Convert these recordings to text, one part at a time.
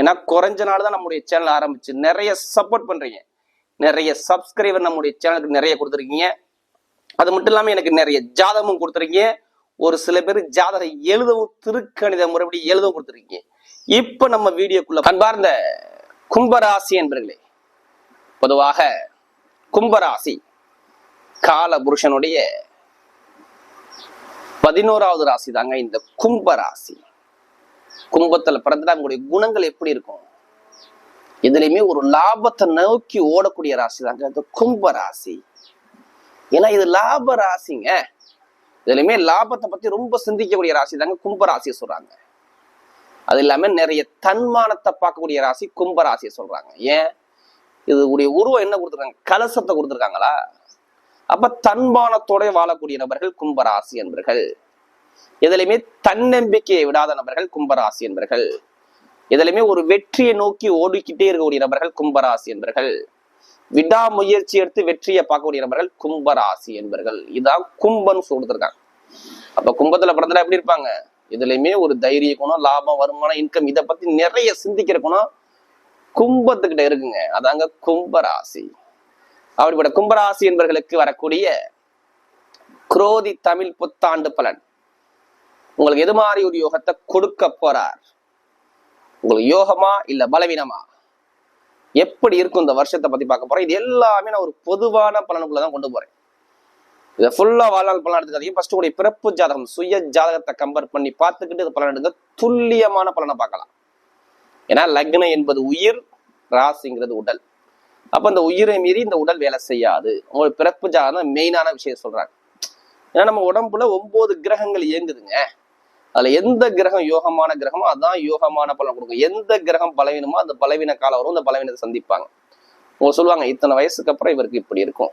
ஏன்னா குறைஞ்ச நாள் தான் நம்முடைய சேனல் ஆரம்பிச்சு. நிறைய சப்போர்ட் பண்றீங்க. நிறைய சப்ஸ்கிரைபர் நம்முடைய சேனலுக்கு நிறைய கொடுத்துருக்கீங்க. அது மட்டும் இல்லாமல் எனக்கு நிறைய ஜாதகமும் கொடுத்துருக்கீங்க. ஒரு சில பேர் ஜாதகம் எழுதவும் திருக்கணித முறைப்படி எழுதவும் கொடுத்துருக்கீங்க. இப்போ நம்ம வீடியோக்குள்ள அன்பார்ந்த கும்பராசி என்பர்களே பொதுவாக கும்பராசி கால புருஷனுடைய பதினோராவது ராசி தாங்க இந்த கும்பராசி. கும்பத்துல பிறந்தா உங்களுடைய குணங்கள் எப்படி இருக்கும்? இதுலயுமே ஒரு லாபத்தை நோக்கி ஓடக்கூடிய ராசி தாங்க. கும்ப ராசி. ஏன்னா இது லாப ராசிங்க. இதுலயுமே லாபத்தை பத்தி ரொம்ப சிந்திக்கக்கூடிய ராசி தாங்க கும்ப ராசியை சொல்றாங்க. அது இல்லாம நிறைய தன்மானத்தை பார்க்கக்கூடிய ராசி கும்ப ராசியை சொல்றாங்க. ஏன்? இது உடைய உருவம் என்ன கொடுத்துருக்காங்க? கலசத்தை கொடுத்துருக்காங்களா? அப்ப தன்மானத்தோட வாழக்கூடிய நபர்கள் கும்பராசி என்பர்கள். எதுலையுமே தன்னம்பிக்கையை விடாத நபர்கள் கும்பராசி என்பர்கள். எதுலையுமே ஒரு வெற்றியை நோக்கி ஓடிக்கிட்டே இருக்கக்கூடிய நபர்கள் கும்பராசி என்பர்கள். விடாமுயற்சி எடுத்து வெற்றியை பார்க்கக்கூடிய நபர்கள் கும்பராசி என்பர்கள். இதான் கும்பன்னு சொல்லிருக்காங்க. அப்ப கும்பத்துல பிறந்தா எப்படி இருப்பாங்க? இதுலயுமே ஒரு தைரிய குணம் லாபம் வருமானம் இன்கம் இதை பத்தி நிறைய சிந்திக்கிற குணம் கும்பத்துக்கிட்ட இருக்குங்க. அதாங்க கும்பராசி. அப்படிப்பட்ட கும்பராசி என்பர்களுக்கு வரக்கூடிய குரோதி தமிழ் புத்தாண்டு பலன். உங்களுக்கு எது மாதிரி ஒரு யோகத்தை கொடுக்க போறார்? உங்களுக்கு யோகமா இல்ல பலவீனமா? எப்படி இருக்கும் இந்த வருஷத்தை பத்தி பார்க்க போறேன் இது எல்லாமே நான் ஒரு பொதுவான பலனுக்குள்ளதான் கொண்டு போறேன். இதை ஃபுல்லா வாழ்நாள் பலன் எடுத்துக்காதீங்க. ஃபர்ஸ்ட் உங்களுடைய பிறப்பு ஜாதகம் சுய ஜாதகத்தை கம்பேர் பண்ணி பார்த்துக்கிட்டு இது பலன் எடுங்க. துல்லியமான பலனை பார்க்கலாம். ஏன்னா லக்னம் என்பது உயிர் ராசிங்கிறது உடல். அப்ப இந்த உயிரை மீறி இந்த உடல் வேலை செய்யாது. உங்களுக்கு பிறப்பு ஜாதகம் மெயினான விஷயம் சொல்றாங்க. ஏன்னா நம்ம உடம்புல ஒன்பது கிரகங்கள் இயங்குதுங்க. அதுல எந்த கிரகம் யோகமான கிரகமோ அதான் யோகமான பலன் கொடுக்கும். எந்த கிரகம் பலவீனமோ அந்த பலவீன காலம் வரும் அந்த பலவீனத்தை சந்திப்பாங்க. அவங்க சொல்லுவாங்க இத்தனை வயசுக்கு அப்புறம் இவருக்கு இப்படி இருக்கும்.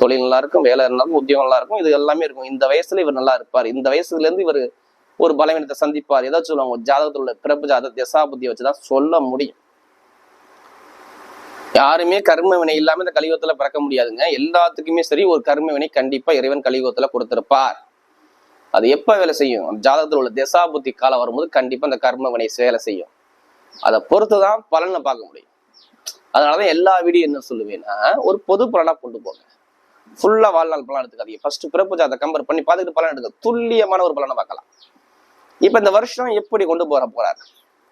தொழில் நல்லா இருக்கும் வேலை இருந்தாலும் உத்தியோகம் நல்லா இருக்கும் இது எல்லாமே இருக்கும். இந்த வயசுல இவர் நல்லா இருப்பார். இந்த வயசுல இருந்து இவர் ஒரு பலவீனத்தை சந்திப்பார். ஏதாச்சும் சொல்லுவாங்க ஜாதகத்தில் ஜாதகத்துல உள்ள பிறப்பு ஜாத திசா வச்சுதான் சொல்ல முடியும். யாருமே கர்ம வினை இல்லாம இந்த கலியுகத்துல பிறக்க முடியாதுங்க. எல்லாத்துக்குமே சரி ஒரு கர்ம வினை கண்டிப்பா இறைவன் கலியுகத்துல கொடுத்திருப்பார். அது எப்போ வேலை செய்யும்? அந்த ஜாதகத்தில் உள்ள திசாபுத்தி காலம் வரும்போது கண்டிப்பாக அந்த கர்ம வினை வேலை செய்யும். அதை பொறுத்துதான் பலனை பார்க்க முடியும். அதனாலதான் எல்லா வீடியும் என்ன சொல்லுவேன்னா ஒரு பொது பலனா கொண்டு போங்க. ஃபுல்லா வாழ்நாள் பலன் எடுத்துக்காதீங்க. ஃபர்ஸ்ட் பிறப்பு ஜாதை கம்பேர் பண்ணி பார்த்துட்டு பலன் எடுக்க துல்லியமான ஒரு பலனை பார்க்கலாம். இப்போ இந்த வருஷம் எப்படி கொண்டு போற போறாரு?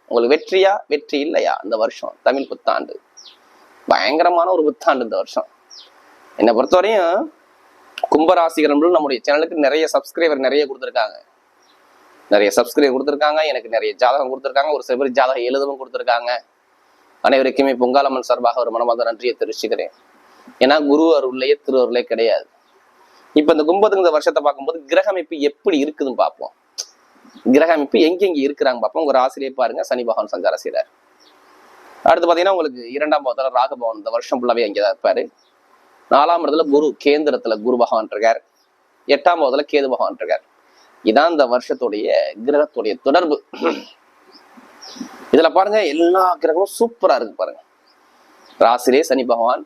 உங்களுக்கு வெற்றியா வெற்றி இல்லையா? இந்த வருஷம் தமிழ் புத்தாண்டு. பயங்கரமான ஒரு புத்தாண்டு இந்த வருஷம். என்னை பொறுத்தவரையும் கும்பராசிகரர்கள் நம்முடைய சேனலுக்கு நிறைய சப்ஸ்கிரைபர் நிறைய கொடுத்துருக்காங்க. நிறைய சப்ஸ்கிரைப் கொடுத்துருக்காங்க. எனக்கு நிறைய ஜாதகம் கொடுத்துருக்காங்க. ஒரு சில பேர் ஜாதகம் எழுதவும் கொடுத்துருக்காங்க. அனைவருக்குமே பொங்காலம்மன் சார்பாக ஒரு மனமார்ந்த நன்றியை தெரிவிச்சுக்கிறேன். ஏன்னா குரு அருள்லையே திரு அருளே கிடையாது. இப்ப இந்த கும்பத்துக்கு இந்த வருஷத்தை பார்க்கும்போது கிரக அமைப்பு எப்படி இருக்குதுன்னு பார்ப்போம். கிரக அமைப்பு எங்கெங்க இருக்கிறாங்க பார்ப்போம். உங்க ஆசிரியர் பாருங்க. சனி பகவான் சஞ்சார செய்கிறார் அடுத்து பாத்தீங்கன்னா உங்களுக்கு இரண்டாம் பாவத்தில் ராகபவன் இந்த வருஷம் ஃபுல்லாவே அங்கேதான் இருப்பாரு. நாலாம் இடத்துல குரு கேந்திரத்துல குரு பகவான் இருக்கார். எட்டாம் இடத்துல கேது பகவான் இருக்கார். இதான் இந்த வருஷத்துடைய கிரகத்துடைய தொடர்பு. இதுல பாருங்க எல்லா கிரகமும் சூப்பரா இருக்கு பாருங்க. ராசிலே சனி பகவான்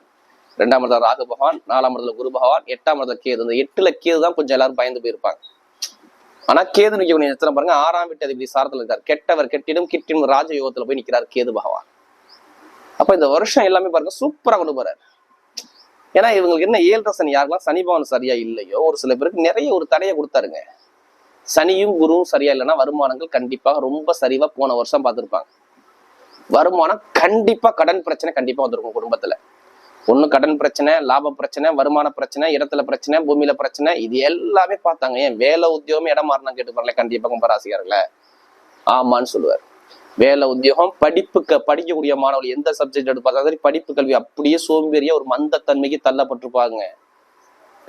ரெண்டாம் இடத்துல ராகு பகவான் நாலாம் இடத்துல குரு பகவான் எட்டாம் இடத்துல கேது. இந்த எட்டுல கேது தான் கொஞ்சம் எல்லாரும் பயந்து போயிருப்பாங்க. ஆனா கேது நிற்கக்கூடிய நேரத்துல பாருங்க ஆறாம் வீட்டு அதிபதி சாரத்துல இருக்கார். கெட்டவர் கெட்டிடும் கிட்டிடும் ராஜயோகத்துல போய் நிக்கிறார் கேது பகவான். அப்ப இந்த வருஷம் எல்லாமே பாருங்க சூப்பரா கொண்டு போறாரு. ஏன்னா இவங்களுக்கு என்ன ஏழரை சனி யாருக்கெல்லாம் சனி பவன் சரியா இல்லையோ ஒரு சில பேருக்கு நிறைய ஒரு தடையை கொடுத்தாருங்க. சனியும் குருவும் சரியா இல்லைன்னா வருமானங்கள் கண்டிப்பாக ரொம்ப சரிவா போன வருஷம் பார்த்துருப்பாங்க. வருமானம் கண்டிப்பா கடன் பிரச்சனை கண்டிப்பா வந்திருக்கும் குடும்பத்துல. ஒண்ணு கடன் பிரச்சனை லாப பிரச்சனை வருமான பிரச்சனை இடத்துல பிரச்சனை பூமியில பிரச்சனை இது எல்லாமே பார்த்தாங்க. ஏன் வேலை உத்தியோகமே இடம் மாறினா கேட்டு பாருங்களேன் கண்டிப்பா கும்பராசிக்காரர்கள. ஆமான்னு சொல்லுவார். வேலை உத்தியோகம் படிப்புக்கு படிக்கக்கூடிய மாணவர்கள் எந்த சப்ஜெக்ட் எடுப்பாங்க சரி படிப்பு கல்வி அப்படியே சோம்பேறியா ஒரு மந்தத்தன்மைக்கு தள்ளப்பட்டிருப்பாங்க.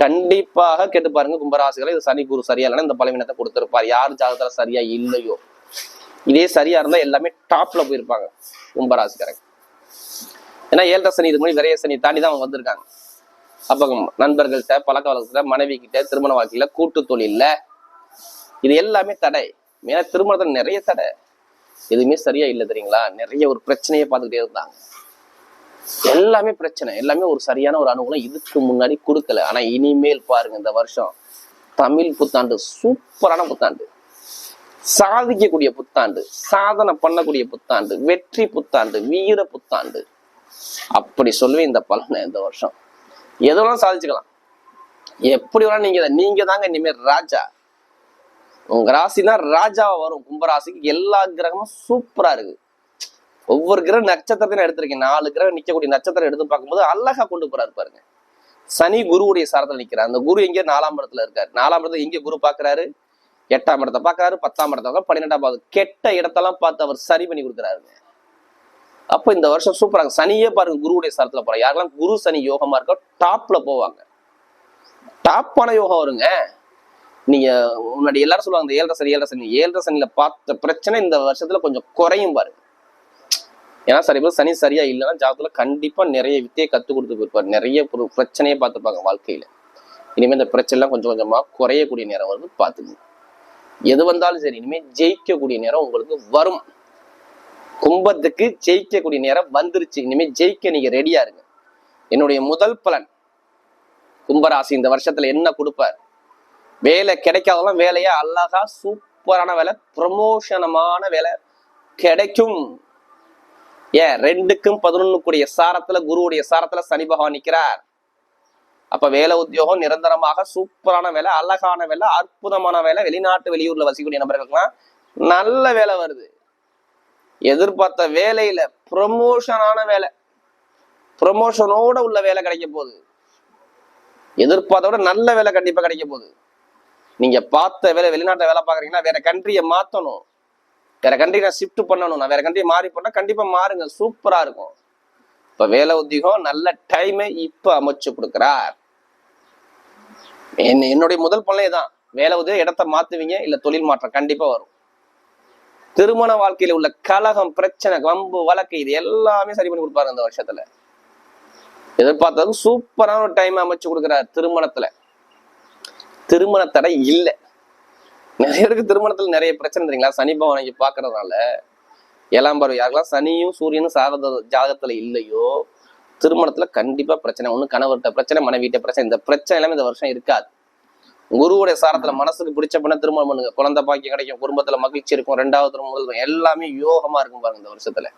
கண்டிப்பாக கேட்டு பாருங்க கும்பராசிகளை இது சனி குரு சரியா இல்லைன்னா இந்த பலவீனத்தை கொடுத்திருப்பார். யார் ஜாதகத்துல சரியா இல்லையோ. இதே சரியா இருந்தா எல்லாமே டாப்ல போயிருப்பாங்க கும்பராசிக்காரங்க. ஏன்னா ஏழரை சனி இது மாதிரி விரைய சனி தாண்டி தான் அவங்க வந்திருக்காங்க. அப்ப நண்பர்கள்ட்ட பழக்க வழக்கத்துல மனைவி கிட்ட திருமண வாழ்க்கையில கூட்டு தொழில்ல. இது எல்லாமே தடை. ஏன்னா திருமணத்துல நிறைய தடை. எதுவுமே சரியா இல்லை தெரியுங்களா? நிறைய ஒரு பிரச்சனையை பார்த்துக்கிட்டே இருந்தாங்க. எல்லாமே பிரச்சனை. எல்லாமே ஒரு சரியான ஒரு அனுகூலம் இதுக்கு முன்னாடி கொடுக்கல. ஆனா இனிமேல் பாருங்க இந்த வருஷம் தமிழ் புத்தாண்டு சூப்பரான புத்தாண்டு. சாதிக்கக்கூடிய புத்தாண்டு சாதனை பண்ணக்கூடிய புத்தாண்டு வெற்றி புத்தாண்டு வீர புத்தாண்டு. அப்படி சொல்லுவேன் இந்த பலனை இந்த வருஷம். எதுவெல்லாம் சாதிச்சுக்கலாம். எப்படி வேணாலும் நீங்க நீங்க தாங்க இனிமேல் ராஜா. உங்க ராசினா ராஜாவா வரும். கும்பராசிக்கு எல்லா கிரகமும் சூப்பரா இருக்கு. ஒவ்வொரு கிரக நட்சத்திரத்தையும் எடுத்திருக்கேன். நாலு கிரகம் நிக்கக்கூடிய நட்சத்திரம் எடுத்து பார்க்கும்போது அழகா கொண்டு போறாரு பாருங்க. சனி குருவுடைய சாரத்தில் நிக்கிறார். அந்த குரு எங்கே நாலாம் இடத்துல இருக்காரு. நாலாம் இடத்துல எங்கே குரு பாக்குறாரு? எட்டாம் இடத்தை பாக்குறாரு பத்தாம் இடத்தை பார்க்கறாரு, பன்னிரெண்டாம் கெட்ட இடத்தெல்லாம் பார்த்து அவர் சரி பண்ணி கொடுக்குறாருங்க. அப்ப இந்த வருஷம் சூப்பராங்க சனியே பாருங்க குருவுடைய சாரத்துல போற யாரெல்லாம் குரு சனி யோகமா இருக்கோ டாப்ல போவாங்க. டாப்பான யோகம் வருங்க. நீங்க முன்னாடி எல்லாரும் சொல்லுவாங்க இந்த ஏழரை சனி ஏழரை சனி. ஏழரை சனியில பார்த்த பிரச்சனை இந்த வருஷத்துல கொஞ்சம் குறையும் பாருங்க. ஏன்னா சரி சனி சரியா இல்லைன்னா ஜாதத்துல கண்டிப்பா நிறைய வித்தையை கத்து கொடுத்து போயிருப்பாரு. நிறைய பிரச்சனையே பார்த்துப்பாங்க வாழ்க்கையில. இனிமே இந்த பிரச்சனை எல்லாம் கொஞ்சம் கொஞ்சமா குறையக்கூடிய நேரம் வருது பார்த்துக்கணும் எது வந்தாலும் சரி இனிமே ஜெயிக்கக்கூடிய நேரம் உங்களுக்கு வரும். கும்பத்துக்கு ஜெயிக்கக்கூடிய நேரம் வந்துருச்சு. இனிமே ஜெயிக்க நீங்க ரெடியா இருங்க. என்னுடைய முதல் பலன் கும்பராசி இந்த வருஷத்துல என்ன கொடுப்பார்? வேலை கிடைக்காதெல்லாம் வேலையா? அழகா சூப்பரான வேலை ப்ரமோஷனமான வேலை கிடைக்கும். ஏன்? ரெண்டுக்கும் பதினொன்னு கூடிய சாரத்துல குருவுடைய சாரத்துல சனி பகவான் நிற்கிறார் அப்ப வேலை உத்தியோகம் நிரந்தரமாக சூப்பரான வேலை அழகான வேலை அற்புதமான வேலை. வெளிநாட்டு வெளியூர்ல வசிக்கக்கூடிய நபர்களுக்கெல்லாம் நல்ல வேலை வருது. எதிர்பார்த்த வேலையில ப்ரமோஷனான வேலை. ப்ரமோஷனோட உள்ள வேலை கிடைக்க போகுது. எதிர்பார்த்த விட நல்ல வேலை கண்டிப்பா கிடைக்க போகுது. நீங்க பார்த்த வேலை வெளிநாட்டுல வேலை பாக்குறீங்கன்னா வேற கண்ட்ரியை மாத்தணும். வேற கண்ட்ரி நான் ஷிஃப்ட் பண்ணணும். நான் வேற கண்ட்ரி மாறி போனா கண்டிப்பா மாறுங்க. சூப்பரா இருக்கும். இப்ப வேலை உத்தியோகம் நல்ல டைமே இப்ப அமைச்சு கொடுக்குறார். என்ன- என்னுடைய முதல் பலனே தான் வேலை உதவி இடத்த மாத்துவீங்க இல்ல தொழில் மாற்றம் கண்டிப்பா வரும். திருமண வாழ்க்கையில உள்ள கலகம் பிரச்சனை வம்பு வழக்கு இது எல்லாமே சரி பண்ணி கொடுப்பாரு இந்த வருஷத்துல. எதிர்பார்த்ததும் சூப்பரான ஒரு டைம் அமைச்சு கொடுக்குறாரு திருமணத்துல. திருமண தடை இல்லை. நிறைய பேருக்கு திருமணத்துல நிறைய பிரச்சனை தெரியுங்களா? சனி பவன் பார்க்கறதுனால பாக்குறதுனால. ஏழாம் யாருக்கெல்லாம் சனியும் சூரியனும் சாதக ஜாதகத்துல இல்லையோ திருமணத்துல கண்டிப்பா பிரச்சனை. ஒண்ணு கணவர்கிட்ட பிரச்சனை மனைவிட்ட பிரச்சனை. இந்த பிரச்சனை எல்லாமே இந்த வருஷம் இருக்காது. குருவுடைய சாரத்துல மனசுக்கு பிடிச்ச பண்ண திருமணம் பண்ணுங்க. குழந்தை பாக்கியம் கிடைக்கும் குடும்பத்துல மகிழ்ச்சி இருக்கும் ரெண்டாவது திருமணம் திருமணம் எல்லாமே யோகமா இருக்கும் பாருங்க இந்த வருஷத்துல.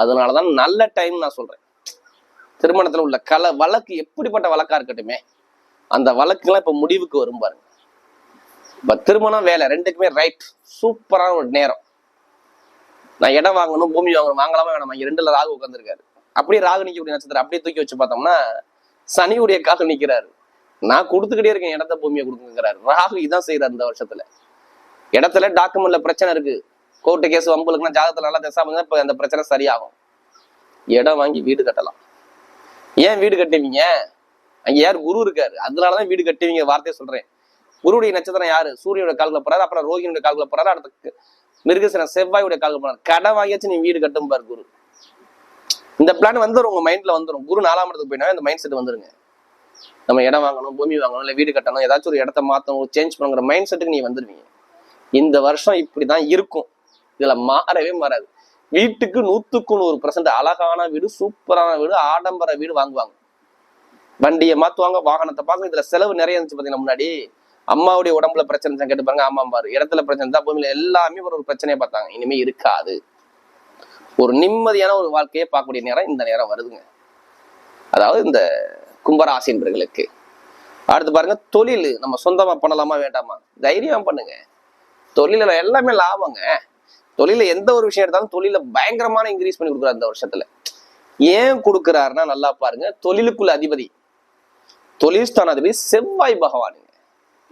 அதனாலதான் நல்ல டைம் நான் சொல்றேன். திருமணத்துல உள்ள கல வழக்கு எப்படிப்பட்ட வழக்கா இருக்கட்டுமே அந்த வழக்குலாம் இப்போ முடிவுக்கு வரும் பாருங்க. இப்போ திருமணம் வேலை ரெண்டுக்குமே ரைட் சூப்பரான ஒரு நேரம். நான் இடம் வாங்கணும் பூமி வாங்கணும் வாங்கலாமா வேணாமா? இங்கே ரெண்டுல ராகு உட்காந்துருக்காரு அப்படியே ராகு நிற்கக்கூடிய நட்சத்திரம் அப்படியே தூக்கி வச்சு பார்த்தோம்னா சனியுடைய காக நிற்கிறாரு நான் கொடுத்துக்கிட்டே இருக்கேன் இடத்த பூமியை கொடுக்குங்கிறாரு. ராகு இதான் செய்யறாரு இந்த வருஷத்துல. இடத்துல டாக்குமெண்ட்ல பிரச்சனை இருக்கு. கோர்ட்டு கேஸ் வம்புலுக்குன்னா ஜாதகத்துல நல்லா திரச்சாமுன்னா இப்போ அந்த பிரச்சனை சரியாகும். இடம் வாங்கி வீடு கட்டலாம். ஏன் வீடு கட்டுவீங்க? அங்க யார் குரு இருக்காரு? அதனாலதான் வீடு கட்டுவீங்க வார்த்தையை சொல்றேன். குருடைய நட்சத்திரம் யாரு? சூரியனுடைய கால்களை போறாரு அப்புறம் ரோகிணியுடைய கால்களை போறாரு அடுத்த மிருகசன செவ்வாயுடைய கால்கள் போறாரு. கடை வாங்கியாச்சு நீ வீடு கட்டும் பாரு குரு. இந்த பிளான் வந்துடும் உங்க மைண்ட்ல வந்துடும் குரு நாலாம் இடத்துக்கு போயினா இந்த மைண்ட் செட் வந்துருங்க. நம்ம இடம் வாங்கணும் பூமி வாங்கணும் இல்ல வீடு கட்டணும் ஏதாச்சும் ஒரு இடத்த மாத்தணும் சேஞ்ச் பண்ணுங்கிற மைண்ட் செட்டுக்கு நீ வந்துருவீங்க. இந்த வருஷம் இப்படிதான் இருக்கும். இதுல மாறவே மாறாது. வீட்டுக்கு நூத்துக்கு நூறு பர்சன்ட் அழகான வீடு சூப்பரான வீடு ஆடம்பர வீடு வாங்குவாங்க. வண்டியை மாத்துவாங்க வாகனத்தை பார்க்க. இதுல செலவு நிறைய இருந்துச்சு பாத்தீங்கன்னா முன்னாடி? அம்மாவுடைய உடம்புல பிரச்சனை கேட்டு பாருங்க ஆமா பாரு. இடத்துல பிரச்சனை தான் பூமியில எல்லாமே ஒரு ஒரு பிரச்சனையை பார்த்தாங்க. இனிமே இருக்காது. ஒரு நிம்மதியான ஒரு வாழ்க்கையை பார்க்கக்கூடிய நேரம் இந்த நேரம் வருதுங்க. அதாவது இந்த கும்பராசி என்பர்களுக்கு அடுத்து பாருங்க தொழில். நம்ம சொந்தமா பண்ணலாமா வேண்டாமா? தைரியம் பண்ணுங்க. தொழில எல்லாமே லாபங்க. தொழில எந்த ஒரு விஷயம் எடுத்தாலும் தொழில பயங்கரமான இன்க்ரீஸ் பண்ணி கொடுக்குறாரு இந்த வருஷத்துல. ஏன் கொடுக்குறாருன்னா நல்லா பாருங்க தொழிலுக்குள்ள அதிபதி. தொழில்ஸ்தானாதிபதி செவ்வாய் பகவானுங்க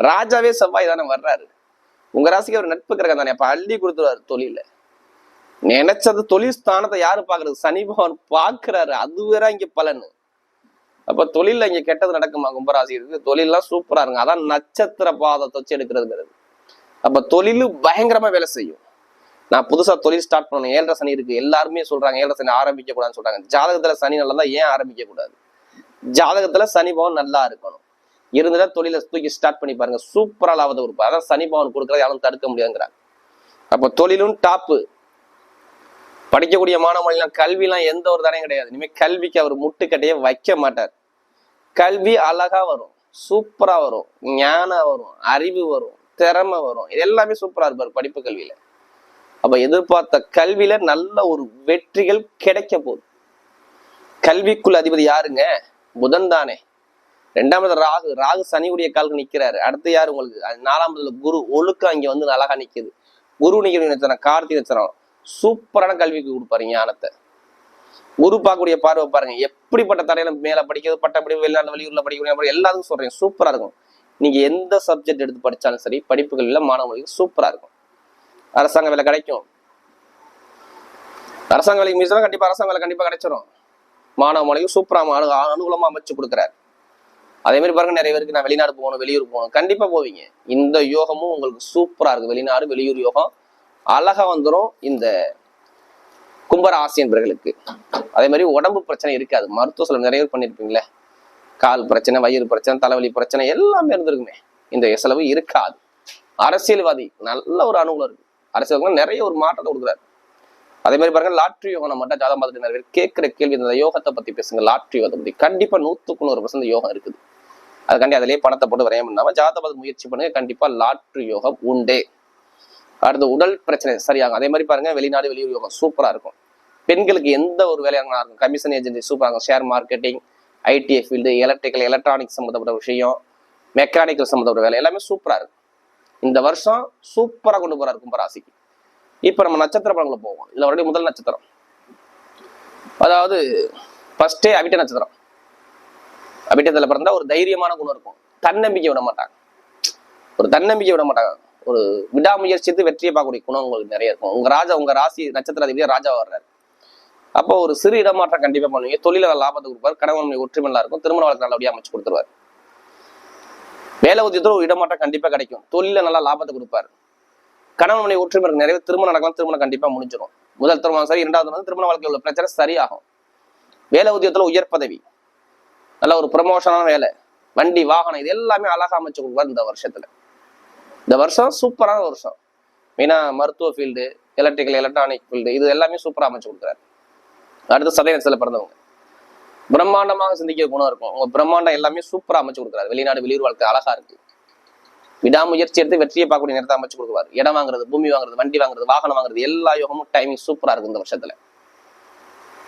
ராஜாவே செவ்வாய் தானே வர்றாரு. உங்க ராசிக்கு ஒரு நட்பு கிரகம் தானே அப்ப அள்ளி கொடுத்துருவாரு தொழில. நினைச்சது தொழில் ஸ்தானத்தை யாரு பாக்குறது சனி பகவான் பாக்குறாரு அது வேற இங்க பலன். அப்ப தொழில இங்க கெட்டது நடக்குமா? கும்பராசி இருக்கு. தொழில்லாம் சூப்பரா இருங்க அதான் நட்சத்திர பாதத்தை வச்சு எடுக்கிறதுங்கிறது. அப்ப தொழிலு பயங்கரமா வேலை செய்யும். நான் புதுசா தொழில் ஸ்டார்ட் பண்ணணும். ஏழரை சனி இருக்கு. எல்லாருமே சொல்றாங்க ஏழரை சனி ஆரம்பிக்க கூடாதுன்னு சொல்றாங்க. ஜாதகத்துல சனி நல்லா தான் ஏன் ஆரம்பிக்க கூடாது ஜாதகத்துல சனி பவன் நல்லா இருக்கணும். இருந்துட்டா தொழிலை தூக்கி ஸ்டார்ட் பண்ணி பாருங்க. சூப்பரா லாபத்தை கொடுப்பா அதான் சனி பவன் கொடுக்கறத யாரும் தடுக்க முடியாதுங்கிறாங்க. அப்ப தொழிலும் டாப்பு படிக்கக்கூடிய மாணவர்கள்லாம் கல்விலாம் எந்த ஒரு தடையும் கிடையாது. இனிமேல் கல்விக்கு அவர் முட்டுக்கட்டையே வைக்க மாட்டார். கல்வி அழகா வரும். சூப்பரா வரும். ஞானம் வரும். அறிவு வரும். திறமை வரும். இது எல்லாமே சூப்பரா இருப்பார் படிப்பு கல்வியில. அப்ப எதிர்பார்த்த கல்வியில நல்ல ஒரு வெற்றிகள் கிடைக்க போகுது. கல்விக்குள் அதிபதி யாருங்க? புதன் தானே ரெண்டாவது ராகு ராகு சனியுடைய காலுக்கு நிக்கிறாரு. அடுத்து யாரு உங்களுக்கு? அது நாலாவதுல குரு. ஒழுக்கம் அங்க வந்து அழகா நிக்குது. குரு நிகழ்ச்சி நட்சத்திரம் கார்த்திகை நட்சத்திரம் சூப்பரான கல்விக்கு கொடுப்பாரு ஞானத்தை. குரு பார்க்கக்கூடிய பார்வை பாருங்க. எப்படிப்பட்ட தடையில மேல படிக்கிறது பட்டப்படி வெளிநாடு வெளியூர்ல படிக்கக்கூடிய எல்லாத்துக்கும் சொல்றேன். சூப்பரா இருக்கும். நீங்க எந்த சப்ஜெக்ட் எடுத்து படிச்சாலும் சரி படிப்புகள்ல மாணவர்களுக்கு சூப்பரா இருக்கும். அரசாங்க வேலை கிடைக்கும். அரசாங்க வேலைக்கு மீசனா கண்டிப்பா அரசாங்க வேலை கண்டிப்பா கிடைச்சிரும். மாணவ மாணவியும் சூப்பராக அனு அனுகூலமா அமைச்சு கொடுக்குறாரு. அதே மாதிரி பாருங்க நிறைய பேருக்கு நான் வெளிநாடு போகணும் வெளியூர் போகணும் கண்டிப்பா போவீங்க. இந்த யோகமும் உங்களுக்கு சூப்பரா இருக்கு. வெளிநாடு வெளியூர் யோகம் அழகா வந்துரும் இந்த கும்பராசி என்பவர்களுக்கு அதே மாதிரி உடம்பு பிரச்சனை இருக்காது. மருத்துவ செலவு நிறைய பேர் பண்ணியிருப்பீங்களே கால் பிரச்சனை வயிறு பிரச்சனை தலைவலி பிரச்சனை எல்லாமே இருந்திருக்குமே. இந்த செலவு இருக்காது. அரசியல்வாதி நல்ல ஒரு அனுகூலம் இருக்கு. அரசியல் நிறைய ஒரு மாற்றத்தை கொடுக்குறாரு. அதே மாதிரி பாருங்க லாட்ரி யோகம் நம்ம மட்டும் ஜாதகம் பார்த்துட்டு நிறைய பேர் கேட்கிற கேள்வி இந்த யோகத்தை பத்தி பேசுங்க லாட்ரி யோகத்தை பத்தி. கண்டிப்பா நூத்துக்கு நூறு பர்சன்ட் யோகம் இருக்குது. அதுக்காண்டி அதிலேயே பணத்தை போட்டு வரைய பண்ணாம ஜாதகத்தை முயற்சி பண்ணுங்க கண்டிப்பா லாட்ரி யோகம் உண்டே. அடுத்து உடல் பிரச்சனை சரியாகும். அதே மாதிரி பாருங்க வெளிநாடு வெளியூர் யோகம் சூப்பரா இருக்கும். பெண்களுக்கு எந்த ஒரு வேலையாக இருக்கும். கமிஷன் ஏஜென்சி சூப்பராக இருக்கும். Share marketing ITI field electrical electronics சம்மந்தப்பட்ட விஷயம் மெக்கானிக்கல் சம்மந்தப்பட்ட வேலை எல்லாமே சூப்பராக இருக்கும். இந்த வருஷம் சூப்பராக கொண்டு போகிறார் கும்பராசிக்கு. இப்போ நம்ம நட்சத்திர பலங்களை போவோம். இதில் மறுபடியும் முதல் நட்சத்திரம். அதாவது ஃபர்ஸ்டே அபிட்ட நட்சத்திரம். அபிட்டத்தில் பிறந்தா ஒரு தைரியமான குணம் இருக்கும். தன்னம்பிக்கை விட மாட்டாங்க. ஒரு தன்னம்பிக்கை விட மாட்டாங்க. ஒரு விடாமுயற்சித்து வெற்றியை பார்க்கக்கூடிய குணம் உங்களுக்கு நிறைய இருக்கும். உங்க ராஜா உங்க ராசி நட்சத்திர அதிபதியா ராஜா வர்றாரு. அப்போ ஒரு சிறு இடமாற்றம் கண்டிப்பா பண்ணுவீங்க. தொழில லாபத்தை கொடுப்பார். கணவன் மனைவி இருக்கும். திருமண வழக்கு நல்லபடியாக அமைச்சு கொடுத்துருவாரு. வேலை உத்தியத்துல ஒரு இடமாற்றம் கண்டிப்பா கிடைக்கும். தொழில நல்லா லாபத்தை கொடுப்பாரு. கணவன் மனைவி ஒற்றுமை இருக்கு. நிறைய திருமணம் நடக்கலாம் திருமணம் கண்டிப்பா முடிஞ்சிடும் முதல் திருமணம் சரி இரண்டாவது வந்து திருமண வாழ்க்கையில் உள்ள பிரச்சனை சரியாகும். வேலை உத்தியத்துல உயர் பதவி. நல்ல ஒரு ப்ரமோஷனான வேலை. வண்டி வாகனம் இது எல்லாமே அழகா அமைச்சு கொடுப்பார் இந்த வருஷத்துல. இந்த வருஷம் சூப்பரான வருஷம். மெயினா மருத்துவ ஃபீல்டு எலக்ட்ரிக்கல் எலக்ட்ரானிக் ஃபீல்டு இது எல்லாமே சூப்பரா அமைச்சு கொடுக்குறாரு. அடுத்து சதயத்துல பிறந்தவங்க. பிரம்மாண்டமாக சிந்திக்கிற குணம் இருக்கும். உங்க பிரம்மாண்டம் எல்லாமே சூப்பரா அமைச்சு கொடுக்குறாரு. வெளிநாடு வெளியூர் வாழ்க்கை அழகா இருக்கு. விடாமுயற்சி எடுத்து வெற்றியை பார்க்கக்கூடிய நேரத்தை அமைச்சு கொடுக்குவார். இடம் வாங்குறது பூமி வாங்குறது வண்டி வாங்குறது வாகனம் வாங்குறது எல்லா யோகமும் டைமிங் சூப்பரா இருக்கும் இந்த வருஷத்துல.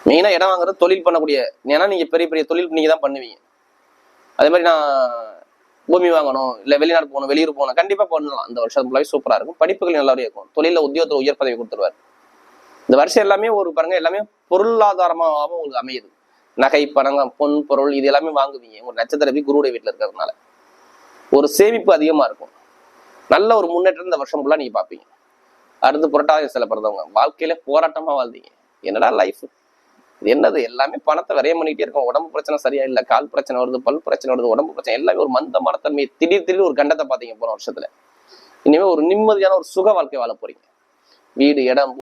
மெயினா இடம் வாங்குறது தொழில் பண்ணக்கூடிய ஏன்னா நீங்க பெரிய பெரிய தொழில் நீங்க தான் பண்ணுவீங்க. அதே மாதிரி நான் பூமி வாங்கணும் இல்லை வெளிநாடு போகணும் வெளியூர் போகணும் கண்டிப்பாக பண்ணலாம். இந்த வருஷம் ஃபுல்லாகவே சூப்பராக இருக்கும். படிப்புகள் நல்லாவே இருக்கும். தொழிலில் உத்தியோகத்தில் உயர் பதவி கொடுத்துருவாரு. இந்த வருஷம் எல்லாமே ஒரு பாருங்க எல்லாமே பொருளாதாரமாகவும் உங்களுக்கு அமையுது. நகை பணம் பொன் பொருள் இது எல்லாமே வாங்குவீங்க. உங்க நட்சத்திரப்பி குருவுடைய வீட்டில் இருக்கிறதுனால. ஒரு சேமிப்பு அதிகமாக இருக்கும். நல்ல ஒரு முன்னேற்றம் இந்த வருஷம் ஃபுல்லாக நீங்கள் பார்ப்பீங்க அடுத்து புரட்டாதி சில பிறந்தவங்க வாழ்க்கையில போராட்டமாக வாழ்ந்தீங்க. என்னடா லைஃப் இது என்னது? எல்லாமே பணத்தை விரயம் பண்ணிட்டே இருக்கும். உடம்பு பிரச்சனை சரியா இல்லை. கால் பிரச்சனை வருது பல் பிரச்சனை வருது உடம்பு பிரச்சனை எல்லாமே ஒரு மந்த மனத்தன்மை திடீர் திடீர் ஒரு கண்டத்தை பார்த்தீங்க போன வருஷத்துல. இனிமேல் ஒரு நிம்மதியான ஒரு சுக வாழ்க்கை வாழ போறீங்க. வீடு இடம்